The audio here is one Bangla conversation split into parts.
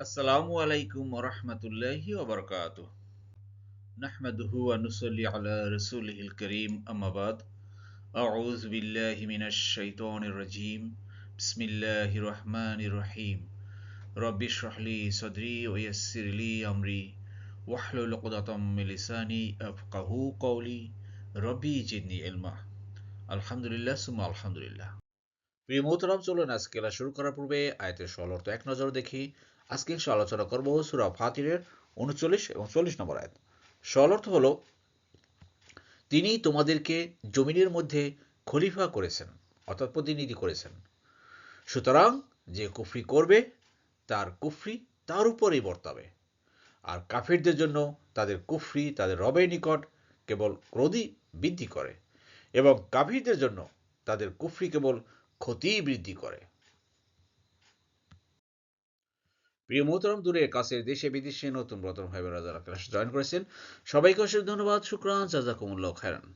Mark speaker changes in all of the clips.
Speaker 1: আসসালামু আলাইকুম ওরহমতুল্লাহি ওবরকাত نحمده ونصلي على رسوله الكريم أما بعد أعوذ بالله من الشيطان الرجيم بسم الله الرحمن الرحيم رب اشرح لي صدري ويسر لي أمري واحلل عقدة من لساني أفقه قولي ربي زدني علما আলহামদুলিল্লাহ সুমা আলহামদুলিল্লাহ প্রিয় মোহতরাম চলুন আজকে ক্লাস শুরু করার পূর্বে আয়তের সরল অর্থ এক নজর দেখি আজকে ইনশা আলোচনা করব সুরা ফাতিরের উনচল্লিশ এবং চল্লিশ নম্বর আয়াত। সরল অর্থ হলো, তিনি তোমাদেরকে জমিনের মধ্যে খলিফা করেছেন, অর্থাৎ প্রতিনিধি করেছেন। সুতরাং যে কুফরি করবে, তার কুফরি তার উপরেই বর্তাবে। আর কাফিরদের জন্য তাদের কুফরি তাদের রবের নিকট কেবল ক্রোধই বৃদ্ধি করে এবং কাফিরদের জন্য তাদের কুফরি কেবল ক্ষতি বৃদ্ধি করে। প্রিয় মোহতরম, দূরে কাছের দেশে বিদেশে নতুন ব্রতন ভাই বোনেরা যারা ক্লাস জয়েন করেছেন, সবাইকে অশেষ ধন্যবাদ, শুক্রান, জাজাকুমুল্লাহ, খায়রান।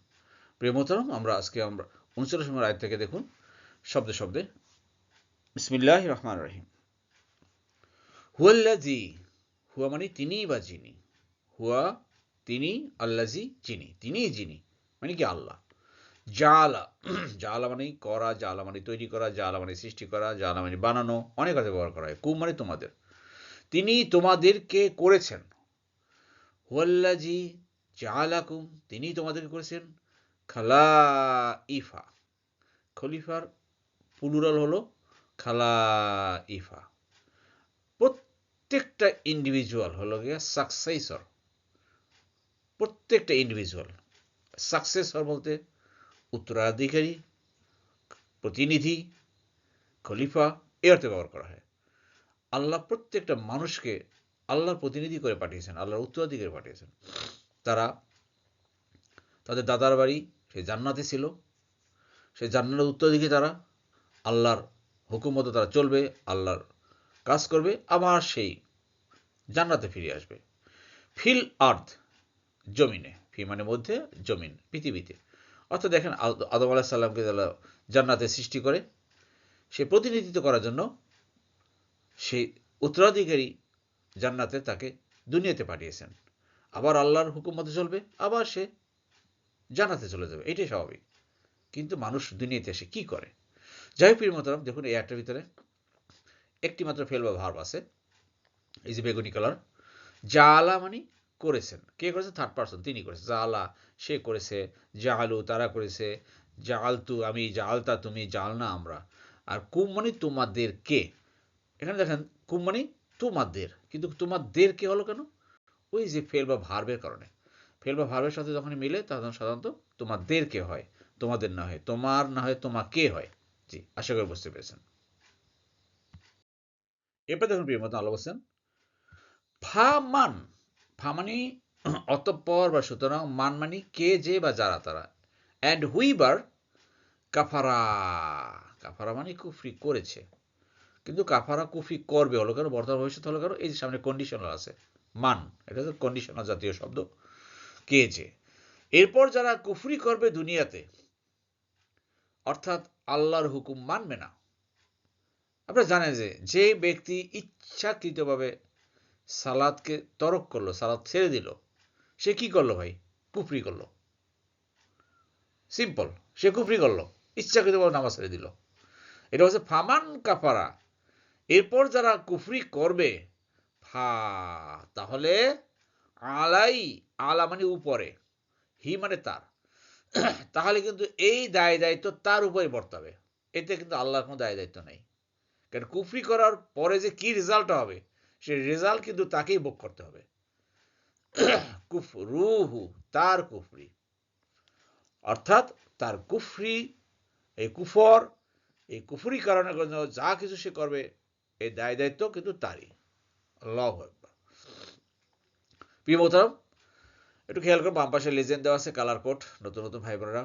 Speaker 1: প্রিয় মোহতরম, আমরা আজকে আমরা উনচল্লিশ নম্বর আয় থেকে দেখুন, শব্দে শব্দে বিসমিল্লাহ রহমান রহিম। হুয়াল্লাজি হুয়া মানে তিনি বা যিনি। হুয়া তিনি আল্লাজি যিনি। তিনিই যিনি মানে কি আল্লাহ। জালা জালা মানে করা, জালা মানে তৈরি করা, জালা মানে সৃষ্টি করা, জালা মানে বানানো, অনেক কাজে ব্যবহার করা হয়। কুম মানে তোমাদের। তিনি তোমাদেরকে করেছেন। হুয়াল্লাজি জালাকুম, তিনি তোমাদেরকে করেছেন। খালা ইফা খলিফার পুলুরাল হলো খালা ইফা প্রত্যেকটা ইন্ডিভিজুয়াল হলো গিয়া সাকসেসর প্রত্যেকটা ইন্ডিভিজুয়াল সাকসেসর বলতে উত্তরাধিকারী, প্রতিনিধি, খলিফা, এ অর্থে ব্যবহার করা হয়। আল্লাহ প্রত্যেকটা মানুষকে আল্লাহর প্রতিনিধি করে পাঠিয়েছেন, আল্লাহর উত্তরাধিকারী পাঠিয়েছেন। তারা তাদের দাদার বাড়ি, সে জান্নাতে ছিল সেই জান্নাতের উত্তরাধিকারী তারা, আল্লাহর হুকুম মতো তারা চলবে, আল্লাহর কাজ করবে, আবার সেই জান্নাতে ফিরে আসবে। ফিল আর্থ, জমিনে, ফি মানে মধ্যে, জমিন, পৃথিবীতে। অর্থাৎ দেখেন আদম আলাহ সাল্লামকে তারা জান্নাতে সৃষ্টি করে, সে প্রতিনিধিত্ব করার জন্য সেই উত্তরাধিকারী জান্নাতে তাকে দুনিয়াতে পাঠিয়েছেন। আবার আল্লাহর হুকুম মতো চলবে, আবার সে জানাতে চলে যাবে। এটাই স্বাভাবিক। কিন্তু মানুষ দুনিয়াতে এসে কি করে? যাই হোক, প্রিয় দেখুন এই একটার ভিতরে একটি মাত্র ফেল বা ভার্ব আছে। এই যে বেগুনি কালার। জালা মানে করেছেন। কে করেছে? থার্ড পার্সন তিনি করেছে। জালা, সে করেছে। জালু, তারা করেছে। জালতু, আমি জালতা, তুমি জাল না আমরা। আর কুম মানে তোমাদের কে এখানে দেখেন কুম মানে তোমাদের। কিন্তু তোমাদের কে হলো কেন? ওই যে ফেল বা ভার্বের কারণে। ফেল বা ভার্বের সাথে যখন মিলে, তখন সাধারণত তোমাদের কে হয়, তোমাদের না হয়, তোমার না হয়, তোমাকে হয়। জি, আশা করি বুঝতে পেরেছেন। এরপর দেখুন প্রিয় মতো আলো বলছেন ফামান ফামানি অতঃপর বা সুতরাং মান মানি কে যে বা যারা তারা। অ্যান্ড হুইবার কাফারা কাফারা মানে কুফরি করেছে। কিন্তু কাফারা কুফি করবে, হলো কেন? বর্তমান ভবিষ্যৎ হলো কেন? এই যে সামনে কন্ডিশনাল আছে। মান, এটা তো কন্ডিশনাল জাতীয় শব্দ। কে যে? এরপর যারা কুফরি করবে দুনিয়াতে, অর্থাৎ আল্লাহর হুকুম মানবে না, আপনারা জানেন যে যে ব্যক্তি ইচ্ছাকৃতভাবে সালাদকে তরক করল, সালাদ ছেড়ে দিল, সে কি করল ভাই? কুফরি করল। সিম্পল সে কুফরি করল, ইচ্ছাকৃতভাবে নামাজ ছেড়ে দিল। এটা হচ্ছে ফামান কাফারা। এরপর যারা কুফরি করবে, ফা, তাহলে আলাই, আলা মানে উপরে, হি মানে তার। তাহলে কিন্তু এই দায় দায়িত্ব তার উপরে বর্তাবে এতে কিন্তু আল্লাহর কোনো দায় দায়িত্ব নেই। কারণ কুফরি করার পরে যে কি রেজাল্ট হবে, সেই রেজাল্ট কিন্তু তাকেই ভোগ করতে হবে। কুফ, রুহু, তার কুফরি। অর্থাৎ তার কুফরি, এই কুফর, এই কুফরি কারণে যা কিছু সে করবে এই দায় দায়িত্ব কিন্তু তারই। আল্লাহ প্রিয় মোহতারাম, একটু খেয়াল করে, বাম পাশে লেজেন্ড দেওয়া আছে কালার কোড নতুন নতুন ভাই বোনেরা।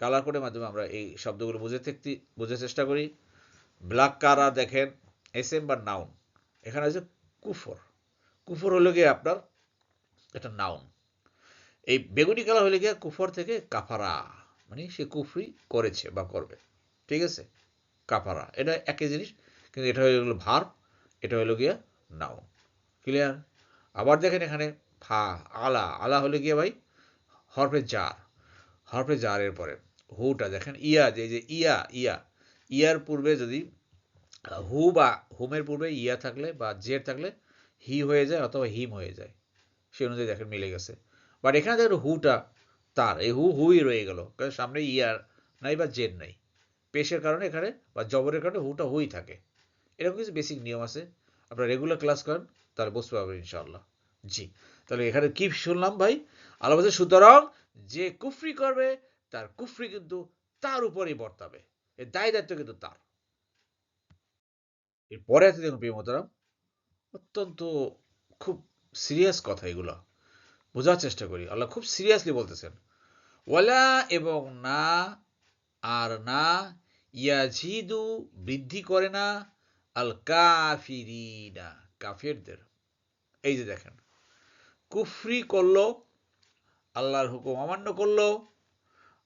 Speaker 1: কালার কোডের মাধ্যমে আমরা এই শব্দগুলো বুঝে থাকতে, বোঝার চেষ্টা করি। ব্ল্যাক কালার দেখেন এস এম বা নাউন এখানে আছে কুফর। কুফর হলো গিয়ে আপনার এটা নাউন এই বেগুনি কালার হলে গিয়ে কুফর থেকে কাফারা। মানে সে কুফরি করেছে বা করবে। ঠিক আছে? কাফারা। এটা একই জিনিস। কিন্তু এটা হয়ে গেলো ভার এটা হলো গিয়া নাউন ক্লিয়ার আবার দেখেন এখানে ফা আলা আলা হলে গিয়ে ভাই হরফে জার হরফে জারের পরে। হুটা দেখেন, ইয়া, যে যে, ইয়া ইয়া। ইয়ার পূর্বে যদি, হু বা হুমের পূর্বে ইয়া থাকলে বা জের থাকলে হি হয়ে যায় অথবা হিম হয়ে যায়। সেই অনুযায়ী দেখেন মিলে গেছে। বাট এখানে দেখেন হুটা তার, এই হু, হুই রয়ে গেল। কারণ সামনে ইয়ার নাই বা জের নাই। পেশের কারণে এখানে বা জবরের কারণে হুটা হুই থাকে। এরকম কিছু বেসিক নিয়ম আছে। আপনারা রেগুলার ক্লাস করেন, তাহলে বুঝতে পারবেন ইনশাআল্লাহ। জি, তাহলে এখানে কি শুনলাম ভাই? আল্লাহ বলছে, সুতরাং যে কুফরি করবে, তার কুফরি কিন্তু তার উপরেই বর্তাবে। এর দায় দায়িত্ব কিন্তু তার। এরপরে আছে দেখুন প্রিয় মোতারাম অত্যন্ত খুব সিরিয়াস কথা এগুলো। বোঝার চেষ্টা করি। আল্লাহ খুব সিরিয়াসলি বলতেছেন, ওয়ালা এবং না, আর না, ইয়াজিদু বৃদ্ধি করে না আল কাফিরিনা কাফিরদের। এই যে দেখেন, কুফরি করল, আল্লাহর হুকুম অমান্য করল,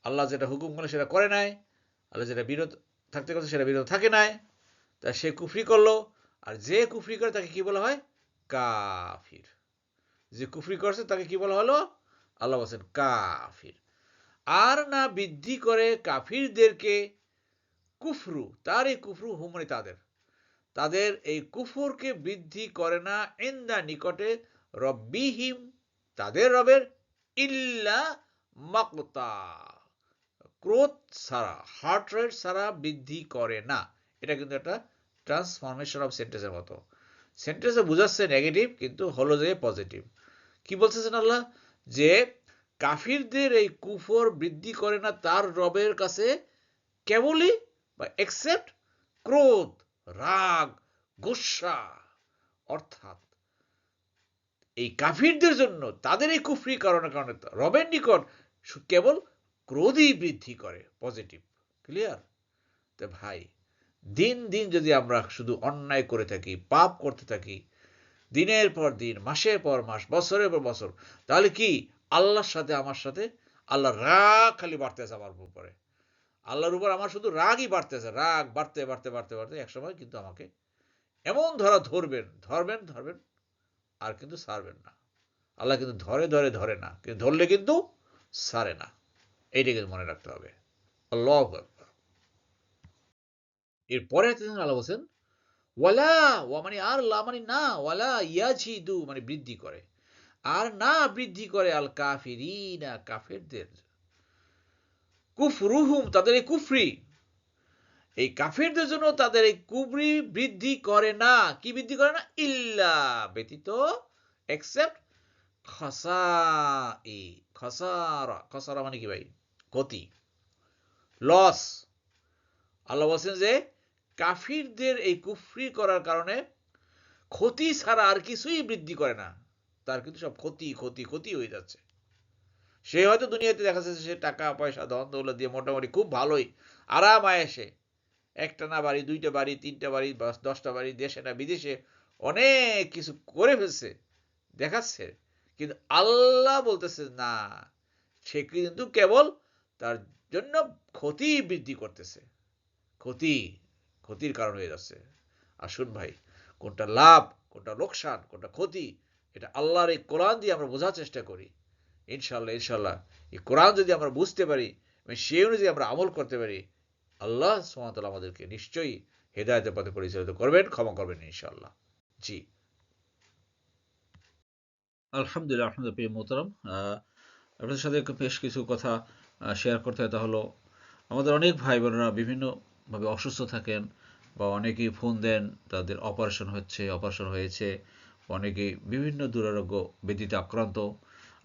Speaker 1: আল্লাহ যেটা হুকুম করল সেটা করে নাই, আল্লাহ যেটা বিরোধ থাকতে কথা সেটা বিরোধ থাকে নাই, তা সে কুফরি করল, আর যে কুফরি করে তাকে কি বলা হয়? কাফির। যে কুফরি করছে তাকে কি বলা হলো? আল্লাহ বলছেন কাফির। আর না বৃদ্ধি করে কাফিরদেরকে কুফরু তার এই কুফরু হুমনি তাদের। তাদের এই কুফরকে বৃদ্ধি করে না ইন্দা নিকটে রব্বিহিম, তাদের রবের ইল্লা মাকতা। ক্রোধ ছাড়া হার্ট রেট ছাড়া বৃদ্ধি করে না। এটা কিন্তু একটা ট্রান্সফরমেশন অফ সেন্টেন্সের মতো। সেন্টেন্সে বুঝাচ্ছে নেগেটিভ কিন্তু হলো যে পজিটিভ কি বলতেছেন আল্লাহ? যে কাফিরদের এই কুফর বৃদ্ধি করে না তার রবের কাছে কেবলই বা এক্সেপ্ট ক্রোধ। রাগ, গুসা, অর্থাৎ এই কাফিরদের জন্য তাদের এই কুফরি কারণে কারণে রবের নিকট কেবল ক্রোধই বৃদ্ধি করে পজিটিভ ক্লিয়ার তো ভাই, দিন দিন যদি আমরা শুধু অন্যায় করে থাকি, পাপ করতে থাকি, দিনের পর দিন, মাসের পর মাস, বছরের পর বছর, তাহলে কি আল্লাহর সাথে, আমার সাথে আল্লাহ রাগ খালি বাড়তেছে আমার উপরে আল্লাহর উপর আমার শুধু রাগই বাড়তেছে, রাগ বাড়তে বাড়তে বাড়তে বাড়তে একসময় কিন্তু আমাকে এমন ধরা ধরবেন ধরবেন ধরবেন, আর কিন্তু সারবেন না। আল্লাহ কিন্তু ধরে ধরে ধরে না। কিন্তু ধরলে কিন্তু সারে না। এইটা কিন্তু মনে রাখতে হবে। আল্লাহ এরপরে আল্লাহ বলছেন, ওয়ালা ওয়া মানে আর লা মানে না, ওয়ালা ইয়াজিদু মানে বৃদ্ধি করে। আর না বৃদ্ধি করে আল কাফিরিনা কাফেরদের কুফরুহুম, তাদের এই কুফরি। এই কাফেরদের জন্য তাদের এই কুবরি বৃদ্ধি করে না। কি বৃদ্ধি করে না? ইল্লা ব্যতীত এক্সেপ্ট খসাই, খসারা খসারা মানে কি ভাই? ক্ষতি। লস আল্লাহ বলছেন যে, কাফিরদের এই কুফরি করার কারণে ক্ষতি ছাড়া আর কিছুই বৃদ্ধি করে না। তার কিন্তু সব ক্ষতি ক্ষতি ক্ষতি হয়ে যাচ্ছে। সে হয়তো দুনিয়াতে দেখা যাচ্ছে সে টাকা, পয়সা, ধন দৌলত দিয়ে মোটামুটি খুব ভালোই আরাম আয়েসে একটা না বাড়ি, দুইটা বাড়ি, তিনটা বাড়ি দশটা বাড়ি, দেশে না বিদেশে অনেক কিছু করে ফেলছে, দেখাচ্ছে। কিন্তু আল্লাহ বলতেছে, না, সে কিন্তু কেবল তার জন্য ক্ষতি বৃদ্ধি করতেছে। ক্ষতি, ক্ষতির কারণ হয়ে যাচ্ছে। আসুন ভাই, কোনটা লাভ, কোনটা লোকসান, কোনটা ক্ষতি, এটা আল্লাহর এই কোরআন দিয়ে আমরা বোঝার চেষ্টা করি। ইনশাল্লাহ ইনশাল্লাহ এই কোরআন যদি আমরা বুঝতে পারি, এবং সেই অনুযায়ী আমরা আমল করতে পারি, আল্লাহ সুমাতাল আমাদেরকে নিশ্চয়ই হেদায়তের পথে পরিচালিত করবেন, ক্ষমা করবেন ইনশাল্লাহ জি। আলহামদুলিল্লাহ আলহামদুলিল্লাহ, প্রিয় মোহতারাম। আপনাদের সাথে বেশ কিছু কথা শেয়ার করতে হয়। তা হলো, আমাদের অনেক ভাই বোনেরা বিভিন্নভাবে অসুস্থ থাকেন, বা অনেকেই ফোন দেন, তাদের অপারেশন হচ্ছে, অপারেশন হয়েছে, অনেকেই বিভিন্ন দুরারোগ্য ব্যাধিতে আক্রান্ত।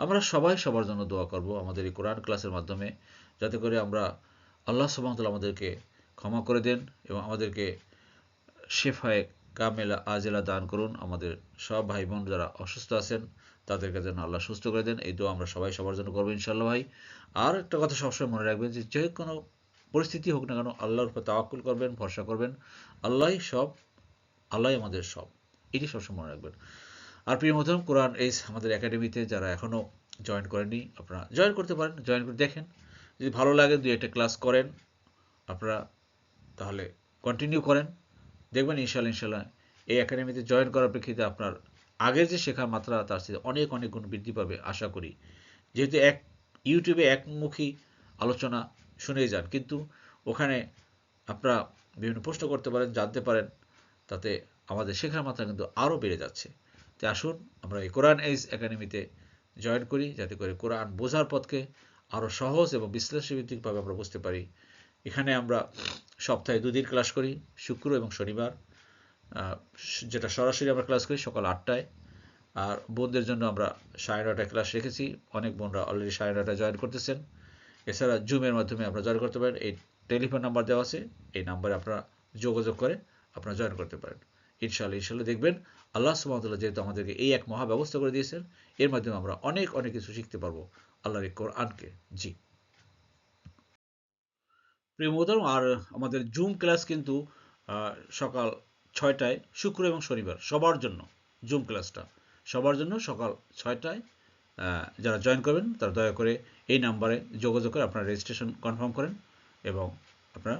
Speaker 1: আমরা সবাই সবার জন্য দোয়া করব আমাদের এই কোরআন ক্লাসের মাধ্যমে, যাতে করে আমরা আল্লাহ সুবাহতাল আমাদেরকে ক্ষমা করে দেন এবং আমাদেরকে শেফায় কামেলা আজেলা দান করুন। আমাদের সব ভাই বোন যারা অসুস্থ আছেন, তাদেরকে যেন আল্লাহ সুস্থ করে দেন। এই দোয়া আমরা সবাই সবার জন্য করব ইনশাল্লাহ ভাই। আর একটা কথা সবসময় মনে রাখবেন যে যে কোনো পরিস্থিতি হোক না কেন, আল্লাহর উপর তাওয়াক্কুল করবেন, ভরসা করবেন। আল্লাহ সব আল্লাহ আমাদের সব। এটি সবসময় মনে রাখবেন। আর প্রিয় মতন কোরআন এই আমাদের একাডেমিতে যারা এখনও জয়েন করেনি, আপনারা জয়েন করতে পারেন জয়েন করে দেখেন। যদি ভালো লাগে, দুই একটা ক্লাস করেন, আপনারা তাহলে কন্টিনিউ করেন। দেখবেন ইনশাল্লাহ ইনশাল্লাহ এই একাডেমিতে জয়েন করার প্রেক্ষিতে আপনার আগের যে শেখার মাত্রা, তার সাথে অনেক অনেক গুণ বৃদ্ধি পাবে, আশা করি। যেহেতু এক ইউটিউবে একমুখী আলোচনা শুনে যান, কিন্তু ওখানে আপনারা বিভিন্ন প্রশ্ন করতে পারেন, জানতে পারেন, তাতে আমাদের শেখার মাত্রা কিন্তু আরও বেড়ে যাচ্ছে। তাই আসুন, আমরা এই কোরআন এইজ একাডেমিতে জয়েন করি, যাতে করে কোরআন বোঝার পথকে আরও সহজ এবং বিশ্লেষণভিত্তিকভাবে আমরা বুঝতে পারি। এখানে আমরা সপ্তাহে দুদিন ক্লাস করি, শুক্র এবং শনিবার। যেটা সরাসরি আমরা ক্লাস করি সকাল আটটায়। আর বোনদের জন্য আমরা সাড়ে নটায় ক্লাস রেখেছি। অনেক বোনরা অলরেডি সাড়ে নটায় জয়েন করতেছেন। এছাড়া জুমের মাধ্যমে আপনারা জয়েন করতে পারেন। এই টেলিফোন নাম্বার দেওয়া আছে। এই নাম্বারে আপনারা যোগাযোগ করে আপনারা জয়েন করতে পারেন। ইনশাল্লাহ ইনশাল্লাহ দেখবেন আল্লাহ সুমতুল্লাহ যেহেতু আমাদেরকে এই এক মহা ব্যবস্থা করে দিয়েছেন, এর মাধ্যমে আমরা অনেক অনেক কিছু শিখতে পারব আল্লাহর কোরআনকে। জি। প্রিয় আর আমাদের জুম ক্লাস কিন্তু সকাল ছয়টায়, শুক্র এবং শনিবার, সবার জন্য জুম ক্লাসটা। সবার জন্য সকাল ছয়টায় যারা জয়েন করবেন, তারা দয়া করে এই নাম্বারে যোগাযোগ করে আপনারা রেজিস্ট্রেশন কনফার্ম করেন এবং আপনারা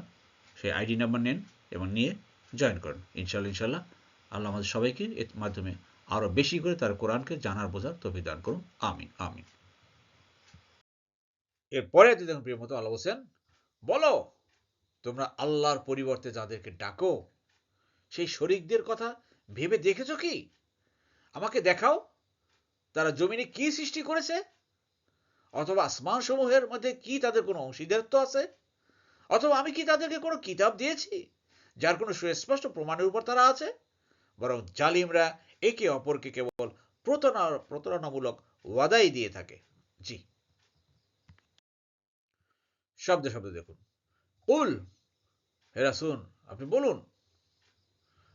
Speaker 1: সেই আইডি নাম্বার নেন এবং নিয়ে জয়েন করেন। ইনশাল্লাহ ইনশাল্লাহ আল্লাহ আমাদের সবাইকে এর মাধ্যমে আরও বেশি করে তার কোরআনকে জানার বোঝার তফি দান করুন। আমিন আমিন। এরপরে দেখুন প্রিয় মতো আল্লাহ বলছেন, বলো, তোমরা আল্লাহর পরিবর্তে যাদেরকে ডাকো, সেই শরিকদের কথা ভেবে দেখেছ কি? আমাকে দেখাও, তারা জমিনে কি সৃষ্টি করেছে? অথবা আসমান সমূহের মধ্যে কি তাদের কোনো অংশীদারত্ব আছে? অথবা আমি কি তাদেরকে কোনো কিতাব দিয়েছি, যার কোনো সুস্পষ্ট প্রমাণের উপর তারা আছে? বরং জালিমরা একে অপরকে কেবল প্রতারণা, প্রতারণামূলক ওয়াদাই দিয়ে থাকে। জি। শব্দ শব্দ দেখুন। উল! হে রাসুল, আপনি বলুন।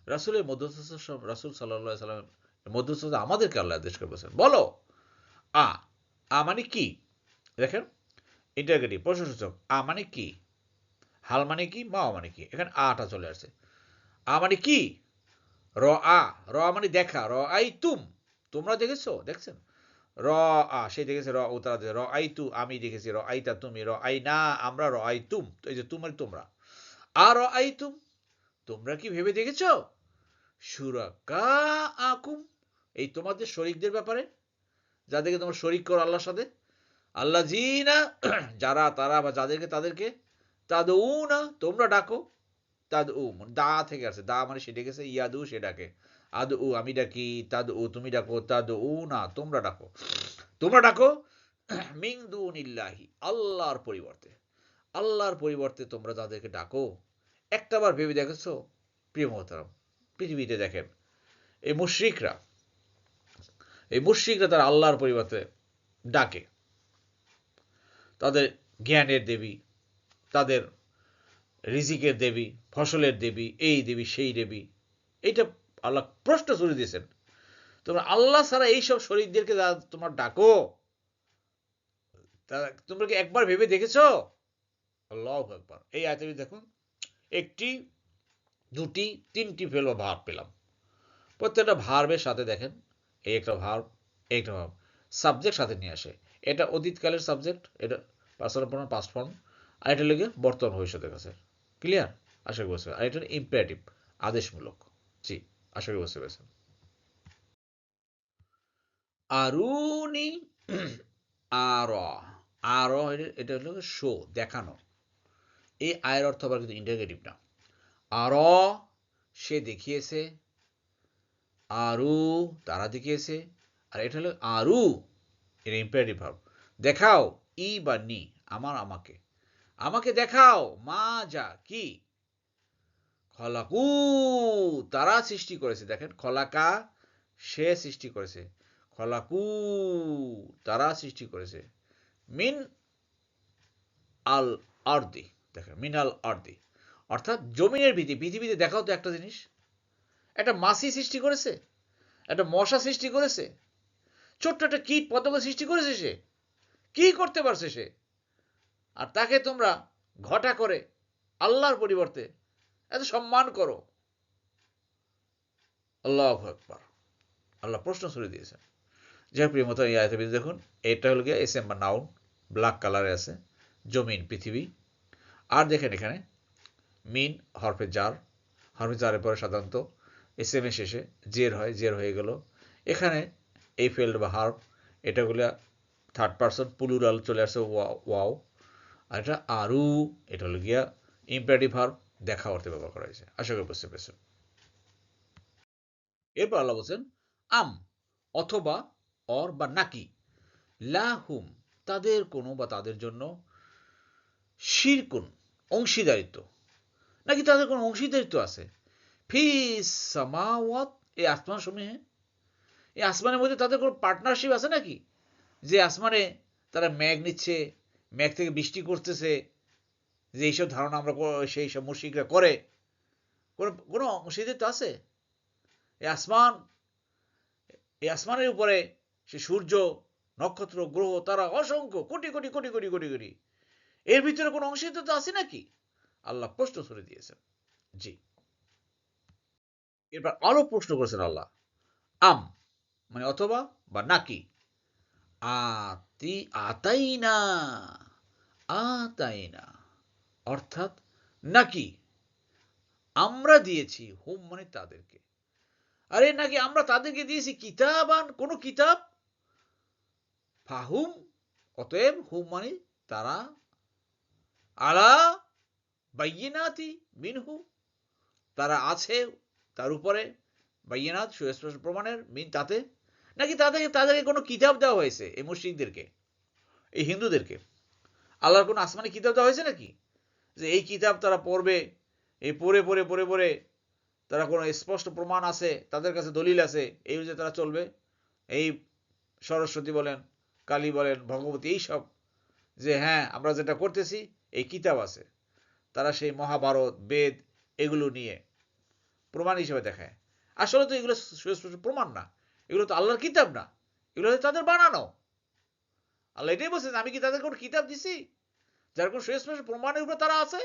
Speaker 1: রাসুলের মধ্যস্থ রাসুল সাল্লাহ সাল্লাম মধ্যস্থ আমাদেরকে আল্লাহ আদেশ করে বলছেন। বলো। আ আ মানে কি? দেখেন ইন্টারগেটিভ প্রশ্নসূচক, আ মানে কি? হাল মানে কি? মা মানে কি? এখানে আটা চলে আসছে। আ মানে কি? র আ র মানে দেখা র আই তুম তোমরা দেখেছ? দেখছেন? র আ সে দেখেছে র ও তারা র আই তু আমি দেখেছি র আইতা তুমি র আই না আমরা র আই তুম এই যে তুম মানে তোমরা। আর র আই তুম তোমরা কি ভেবে দেখেছ? সুরাকা আকুম। এই তোমাদের শরিকদের ব্যাপারে? যাদেরকে তোমরা শরিক করো আল্লাহর সাথে। আল্লাহ জি না যারা তারা বা যাদেরকে তাদেরকে তাদ উ না তোমরা ডাকো। তাদ উ দা থেকে আসে। দা মানে সে ডেকেছে, ইয়াদু সে ডাকে। আদ উ আমি ডাকি তাদ উ তুমি ডাকো তাদ উ না, তোমরা ডাকো। তোমরা ডাকো মিং দুনিল্লাহি, আল্লাহর পরিবর্তে। আল্লাহর পরিবর্তে তোমরা যাদেরকে ডাকো। একটাবার ভেবে দেখেছ? প্রিয় মহতারাম, পৃথিবীতে দেখেন, এই মুশ্রিকরা এই মুশ্রিকরা তারা আল্লাহর পরিবর্তে ডাকে। তাদের জ্ঞানের দেবী, তাদের রিজিকের দেবী, ফসলের দেবী, এই দেবী, সেই দেবী। এইটা আল্লাহ প্রশ্ন শুরু দিয়েছেন। তোমরা আল্লাহ ছাড়া এইসব শরীরদেরকে তোমার ডাকো তোমরা কি একবার ভেবে দেখেছ? আল্লাহ একবার এই আয়তে দেখুন, একটি, দুটি, তিনটি ফেলো ভার পেলাম। প্রত্যেকটা ভার্বের সাথে দেখেন, এই একটা ভার্ব, এই একটা ভার্ব। সাবজেক্ট সাথে নিয়ে আসে। এটা অতীতকালের সাবজেক্ট, এটা পার্সোনাল পাস্ট ফর্ম, আর এটা লেগে বর্তমান ভবিষ্যতের কাছে। ক্লিয়ার আশা করি বুঝতে আর এটা ইম্পারেটিভ আদেশমূলক। জি, আশা করি বুঝতে পেরেছেন। আরুনি আর আর এটা হলো শো দেখানো। এই আয়ের অর্থ আবার কিন্তু ইন্টারগেটিভ না। আর, সে দেখিয়েছে। আরু, তারা দেখিয়েছে। আর এটা হলো আরু এটা ইম্পারেটিভ ভাব। দেখাও, ই বা নি, আমার, আমাকে। আমাকে দেখাও, মা যা, কি? খলাকু তারা সৃষ্টি করেছে। দেখেন, খলাকা সে সৃষ্টি করেছে। খলাকু তারা সৃষ্টি করেছে। মিন আল আর্দি, দেখেন মিনাল আর্দি। অর্থাৎ জমিনের ভিত্তি, পৃথিবীতে দেখাও তো একটা জিনিস। একটা মাসি সৃষ্টি করেছে, একটা মশা সৃষ্টি করেছে, ছোট্ট একটা কীট পতঙ্গ সৃষ্টি করেছে সে। কি করতে পারছে সে? আর তাকে তোমরা ঘটা করে আল্লাহর পরিবর্তে এত সম্মান করো। আল্লাহ একবার আল্লাহ প্রশ্ন শুরু দিয়েছেন। যে প্রিয় মতো এই দেখুন, এটা হল গিয়ে এস এম বা নাউন, ব্ল্যাক কালারে আছে, জমিন, পৃথিবী। আর দেখেন এখানে, মিন, হরফে জার। হরফে জারের পরে সাধারণত এস এম এ শেষে জের হয়, জের হয়ে গেল। এখানে এই ফেল্ড বা হার্ব এটাগুলা থার্ড পার্সন পুলুরাল চলে আসছে ওয়াও। আর এটা আরু এটা হলো গিয়া ইম্পারেটিভ হার্ব দেখা অর্থে ব্যবহার করা হয়েছে। আশা করি বুঝতে পেরেছেন। এরপর আল্লাহ বলছেন, আম অথবা অর বা নাকি লাহুম তাদের কোনো বা তাদের জন্য শিরকুন, অংশীদারিত্ব। নাকি তাদের কোনো অংশীদারিত্ব আছে? ফি সামাওয়াত এই আসমান সমূহে এই আসমানের মধ্যে তাদের কোনো পার্টনারশিপ আছে নাকি? যে আসমানে তারা ম্যাগ নিচ্ছে ম্যাগ থেকে বৃষ্টি করতেছে, যে এইসব ধারণা আমরা সেই সব মুশিকরা করে, কোনো কোনো অংশীদারিত্ব আছে। এই আসমান, এই আসমানের উপরে সে সূর্য, নক্ষত্র, গ্রহ, তারা অসংখ্য, কোটি কোটি কোটি কোটি কোটি কোটি। এর ভিতরে কোনো অংশীদারিত্ব আছে নাকি? আল্লাহ প্রশ্ন ছড়ে দিয়েছেন। জি। এরপর আরও প্রশ্ন করেছেন আল্লাহ। আম মানে অথবা বা নাকি? আতি আতাই না অর্থাৎ নাকি? আমরা দিয়েছি হুম মানে তাদেরকে। আরে নাকি আমরা তাদেরকে দিয়েছি কিতাবান? কোন কিতাব? ফাহুম, অতএব হুম মানে তারা। আলা বাইনাতি মিনহু, তারা আছে তার উপরে। বাইনাত সুস্পষ্ট প্রমাণের মিন তাতে। নাকি তাদেরকে তাদেরকে কোনো কিতাব দেওয়া হয়েছে এই মুসলিমদেরকে এই হিন্দুদেরকে? আল্লাহর কোনো আসমানি কিতাব দেওয়া হয়েছে নাকি? যে এই কিতাব তারা পড়বে, এই পড়ে পড়ে পড়ে পড়ে তারা কোনো স্পষ্ট প্রমাণ আছে, তাদের কাছে দলিল আছে, এই অনুযায়ী তারা চলবে? এই সরস্বতী বলেন, কালী বলেন, ভগবতী, এই সব যে হ্যাঁ আমরা যেটা করতেছি, এই কিতাব আছে। তারা সেই মহাভারত, বেদ, এগুলো নিয়ে প্রমাণ হিসেবে দেখায়। আসলে তো এগুলো সুস্পষ্ট প্রমাণ না। এগুলো তো আল্লাহর কিতাব না। এগুলো তাদের বানানো। আল্লাহ এটাই বলছেন আমি কি তাদের কোনো কিতাব দিছি? যার কোন সুস্পষ্ট প্রমাণের উপরে তারা আছে?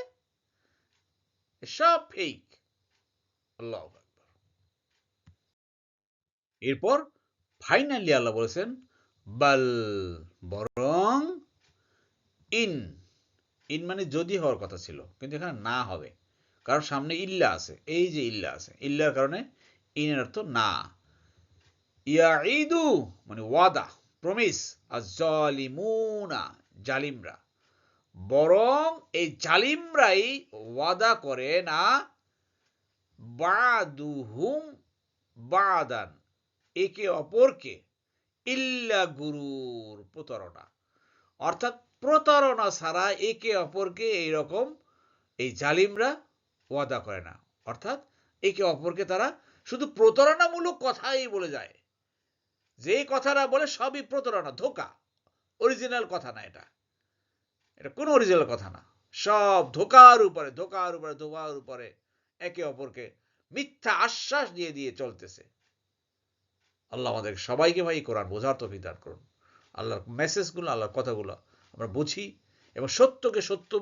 Speaker 1: সব ফেক আল্লাহ এরপর ফাইনালি আল্লাহ বলেছেন, বাল বরং ইন। ইন মানে যদি হওয়ার কথা ছিল, কিন্তু এখানে না হবে। কারণ সামনে ইল্লা আছে। এই যে ইল্লা আছে। ইল্লার কারণে ইনের অর্থ না। ইয়াঈদু মানে ওয়াদা প্রমিস আর জলিমুনা জালিমরা। বরং এই জালিমরাই ওয়াদা করে না, বাদুহুম বাদান, একে অপরকে, ইল্লা গুরুর প্রতারণা। অর্থাৎ প্রতারণা ছাড়া একে অপরকে এইরকম এই জালিমরা ওয়াদা করে না। অর্থাৎ একে অপরকে তারা শুধু প্রতারণামূলক কথাই বলে যায়। যে কথাটা বলে সবই প্রতারণা, ধোকা। অরিজিনাল কথা না এটা। এটা কোনো অরিজিনাল কথা না। সব ধোকার উপরে ধোকার উপরে ধোকার উপরে একে অপরকে মিথ্যা আশ্বাস দিয়ে দিয়ে চলতেছে। আল্লাহ আমাদের সবাইকে ভাই কোরআন বোঝার তো বিধান করুন। আল্লাহর মেসেজগুলো আল্লাহর কথাগুলো আমরা বুঝি এবং সত্যকে সত্য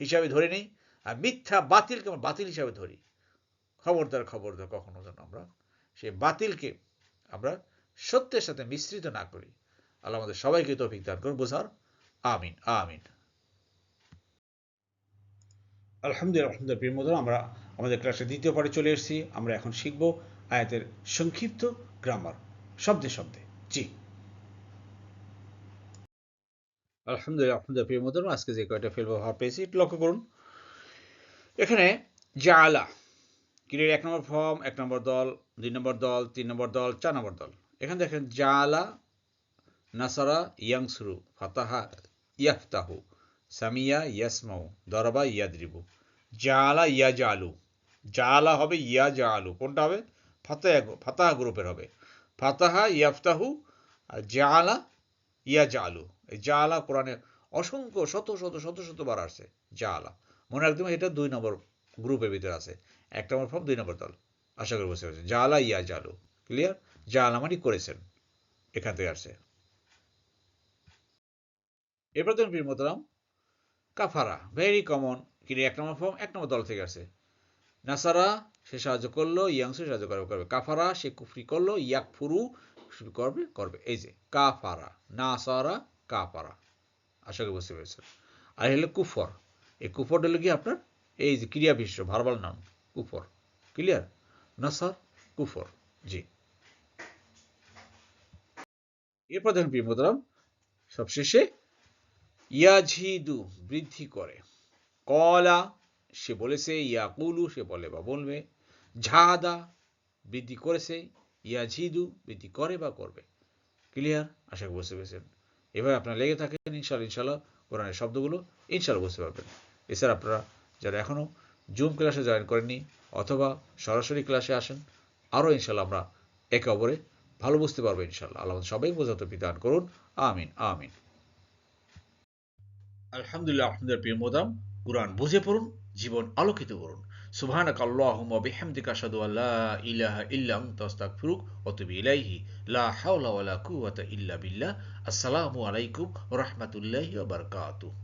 Speaker 1: হিসাবে ধরে নিই আর মিথ্যা বাতিলকে আমরা বাতিল হিসাবে ধরি। খবরদার খবরদার কখনো যেন আমরা সেই বাতিলকে আমরা সত্যের সাথে মিশ্রিত না করি। আল্লাহ আমাদের সবাইকে তো দান করুন, বোঝার। আমিন আমিন।
Speaker 2: আলহামদুলিল্লাহ আলহামদুলিল্লাহ, প্রিয় মধুর আমরা আমাদের ক্লাসে দ্বিতীয় পারে চলে এসেছি। আমরা এখন শিখব আয়াতের সংক্ষিপ্ত গ্রামার শব্দে শব্দে। জি।
Speaker 1: আলহামদুলিল্লাহ আলহামদুলিল্লাহ, প্রিয় মধুর আজকে যে কয়টা ফেলব ভাব পেয়েছি, একটু লক্ষ্য করুন। এখানে জালা কিরের এক নম্বর ফর্ম এক নম্বর দল, দুই নম্বর দল, তিন নম্বর দল, চার নম্বর দল। এখানে দেখেন, জালা নাসারা ইয়াংসরু, ফাতাহা ইয়াফতাহু, সামিয়া ইয়াসমাউ, দরবা ইয়াদরিবু। জালা ইয়া জালু জালা হবে ইয়া জালু কোনটা হবে? ফাতাহা ফাতাহা গ্রুপের হবে। ফাতাহা ইয়াফতাহু আর জালা ইয়া জালু এই জালা কোরআনে অসংখ্য, শত শত শত শতবার আসছে, জালা। মনে রাখতে এটা দুই নম্বর গ্রুপের ভিতরে আছে। এক নম্বর ফর্ম, দুই নম্বর দল। আশা করি বুঝতে পারছেন। জালা ইয়া জালু ক্লিয়ার? জালা মানে করেছেন, এখান থেকে আসছে। এরপর তুমি বীর মতলাম কাফারা ভেরি কমন কিন্তু এক নম্বর ফর্ম এক নম্বর দল থেকে আসছে। নাসারা, সে সাহায্য করল ইয়াংসু সাহায্য করবে করবে। কাফারা, সে কুফরি করল ইয়াক ফুরু করবে করবে। এই যে, কাফারা, নাসারা, কাফারা। আশা করি বুঝতে পেরেছেন। আর হলো কুফর। এই কুফর হলো কি আপনার? এই যে ক্রিয়া বিশ্ব ভারবাল নাম কুফর। ক্লিয়ার নাসার, কুফর। জি। এরপর দেখেন প্রিয় সবশেষে ইয়াজিদু বৃদ্ধি করে। কলা, সে বলেছে, ইয়াকুলু, সে বলে বা বলবে, ঝাদা বৃদ্ধি করেছে ইয়াজিদু বৃদ্ধি করে বা করবে। ক্লিয়ার আশা করি বুঝতে পেরেছেন। এভাবে আপনারা লেগে থাকেন ইনশাল্লাহ ইনশাল্লাহ কোরআনের শব্দগুলো ইনশাল্লাহ বুঝতে পারবেন। এছাড়া আপনারা যারা এখনও জুম ক্লাসে জয়েন করেননি, অথবা সরাসরি ক্লাসে আসেন, আরও ইনশাল্লাহ আমরা একে অপরে ভালো বুঝতে পারব ইনশাল্লাহ আল্লাহ সবাই বোঝাতে বিধান করুন। আমিন আমিন।
Speaker 2: আলহামদুলিল্লাহ আপনাদের প্রিয় মোদাম, কোরআন বুঝে পড়ুন, জীবন আলোকিত করুন। সুবহানাক আল্লাহুম্মা বিহামদিকা আশহাদু ইলাইহি। লা হাওলা ওয়ালা কুওয়াতা ইল্লা বিল্লাহ। আসসালামু আলাইকুম ওয়া রাহমাতুল্লাহি ওয়া বারাকাতুহু।